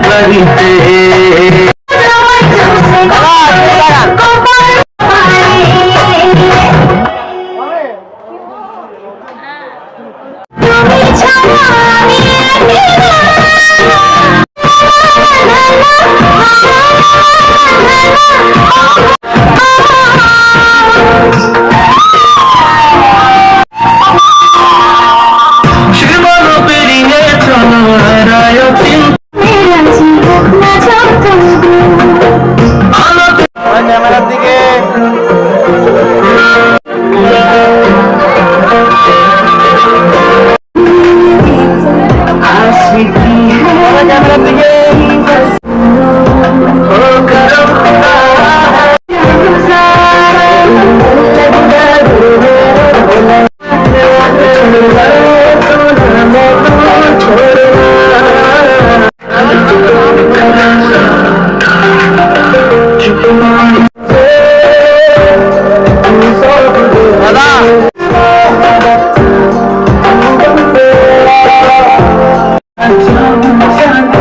பறித்தே I'm camera, Miguel. Thank you.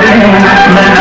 Oh, my God.